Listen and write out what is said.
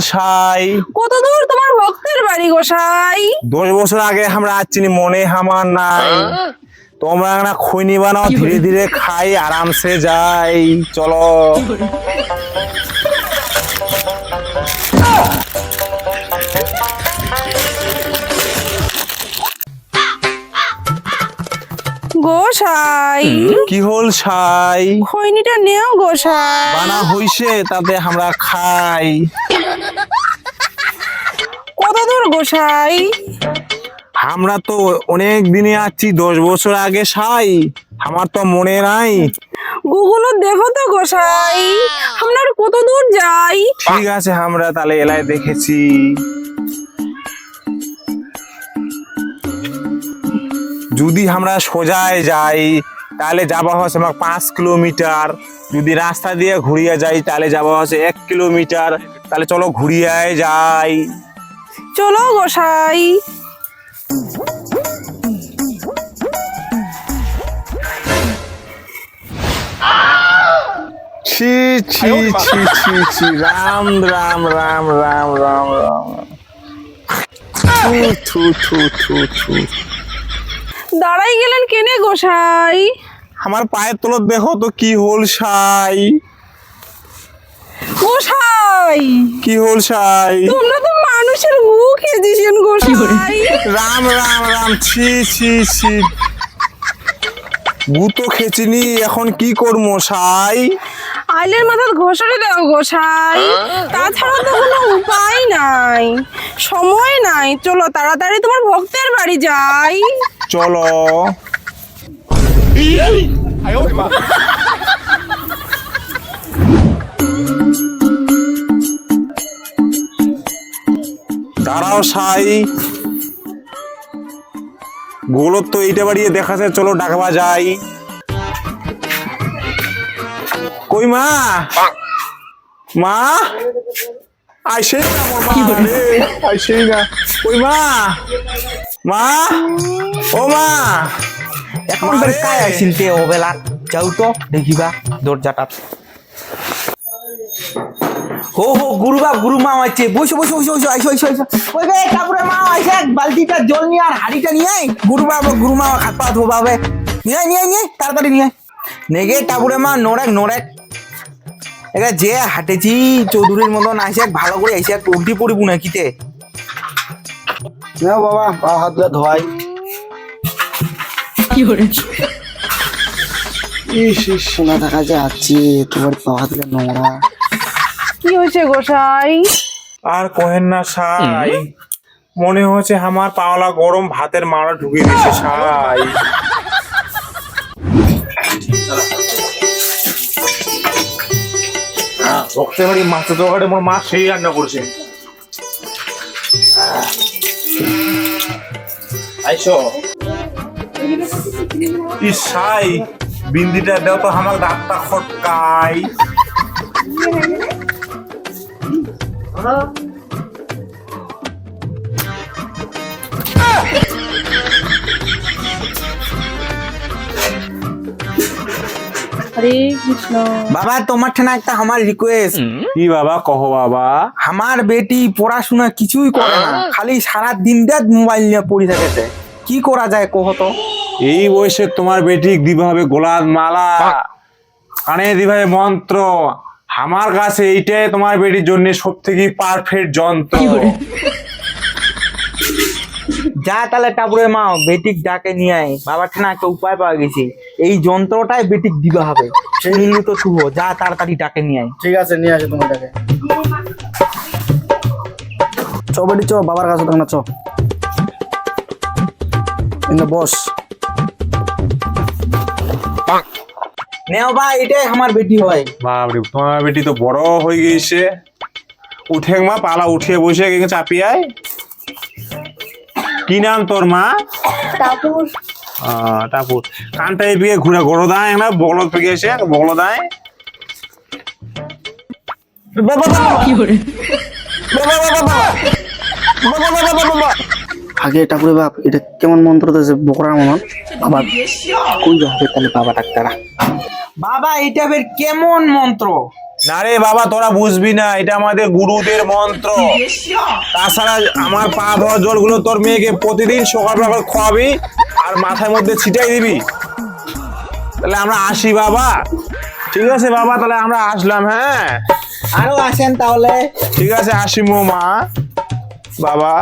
সাই। কত দূর তোমার ভক্তের বাড়ি গোসাই দশ বছর আগে আমরা আসছিনি মনে হামার নাই। তোমরা না খৈনি বানাও ধীরে ধীরে খাই আরামসে যাই। চলো। গোসাই কি হল সাই? খৈনিটা নেও গোসাই বানা হইছে তাতে আমরা খাই। কত দূর গোসাই আমরা তো অনেক দিনে আছি দশ বছর আগে সাই। আমার তো মনে নাই। গুগল দেখো তো গোসাই আমরা কত দূর যাই? ঠিক আছে আমরা তাহলে এলায় দেখেছি। যদি আমরা সোজায় যাই তাহলে যাওয়া হচ্ছে আমার পাঁচ কিলোমিটার। যদি রাস্তা দিয়ে ঘুরিয়ে যাই তাহলে যাওয়া হচ্ছে এক কিলোমিটার। তাহলে চলো ঘুরিয়ে যাই। চলো গোসাই। ছি ছি ছি ছি ছি। রাম রাম রাম রাম রাম রাম। থু থু থু থু থু। দাঁড়াই গেলেন কেনে গোসাই আমার পায়ের তলত দেখো তো কি হল সাই। গোসাই কি হল সাই? তোমরা তো মানুষের গু খেয়েছেন গোসাই রাম রাম রাম ছি ছি ছি। ভূতো খেচিনি এখন কি করব সাই? আইলের মাথার ঘষরে দাও গোসাই তাছাড়া তো কোনো উপায় নাই। সময় নাই। চলো তাড়াতাড়ি তোমার ভক্তের বাড়ি যাই। চলো। দাঁড়াও সাই। গোলত তো এইটা বাড়িয়ে দেখাছে চলো ডাকবা যাই। কই মা? মা? আইসেই না মা আইসেই না। কই মা? মা? ও মা! এখন বের কায় আছিল তে ও বেলা। যাও তো দেখিবা দরজাটা। হো হো গুরুবা আছে বসো বসো বসো বসো আইসো আইসো আইসো। ওই মা বালতিটা জল নিয়ে আর হাড়িটা নিয়ে আয়। গুরুবা গুরুমা হাত পা ধোবা হবে। নিয়ে নিয়ে নিয়ে তাড়াতাড়ি নিয়ে। নেগে টাপুরে মা নোরেক নোরেক এগা যে হাটেছি চৌধুরীর মতন আইসে ভালো করে আইসে উল্টি পড়িব না কিতে নাও বাবা পা হাত ধুয়ে ধোয়াই। ইস ইস সোনা দেখা যাচ্ছে তোমার পা হাত ধুলে নোংরা। কি হয়েছে গোসাই আর কহেন না সাই। মনে হচ্ছে আমার পাওলা গরম ভাতের মারা ঢুকে দিয়েছে সাই। রক্তে বাড়ি মাছের তরকারি মোর মা সেই রান্না করছে। আইসো। ই সাই বিন্দিটা দেও তো আমার দাঁতটা খটকাই। হরে কৃষ্ণ। বাবা তোমার ঠানা একটা আমার রিকোয়েস্ট কি বাবা কহ বাবা? আমার বেটি পড়াশোনা কিছুই করে না খালি সারা দিনটা মোবাইল নিয়ে পড়ে থাকেছে। কি করা যায় কহ তো? এই বয়সে তোমার বেটি দিভাবে গোলাপ মালা কানে দিভাবে মন্ত্র আমার কাছে এইটাই তোমার বেটির জন্য সব থেকে পারফেক্ট যন্ত্র যা তাহলে টাপুরে মা বেটিক ডাকে নিয়ে আয়। বাবার ঠানা একটা উপায় পাওয়া গেছে। এই যন্ত্রটাই বেটিক দিবা হবে। শুনলি তো শুভ যা তাড়াতাড়ি ডাকে নিয়ে আয়। ঠিক আছে নিয়ে আসে তোমাটাকে চ বেটি চ বাবার কাছে তখন চ। বস। নেও বা এটাই আমার বেটি হয়। বাপরে তোমার বেটি তো বড় হয়ে গেছে। উঠে মা পালা উঠিয়ে বসে গেছে চাপিয়ায় কি নাম তোর মা? তাপুর তাপুর কানটা এদিকে ঘুরে গড়ো দায় না? বগল পেকে এসে বলো দায় আগে ঠাকুরের বাপ এটা কেমন মন্ত্র দিয়েছে বকরা মন? বাবা কই যাবে তাহলে বাবা ডাক্তারা বাবা এটা কেমন মন্ত্র? না রে বাবা তোরা বুঝবি না এটা আমাদের গুরুদের মন্ত্র। তাছাড়া আমার পা ধোয়া জলগুলো তোর মেয়েকে প্রতিদিন সকাল করে খাওয়াবি আর মাথার মধ্যে ছিটাই দিবি। তাহলে আমরা আসি বাবা। ঠিক আছে বাবা তাহলে আমরা আসলাম হ্যাঁ। আরও আসেন তাহলে। ঠিক আছে আসি মো মা। বাবা।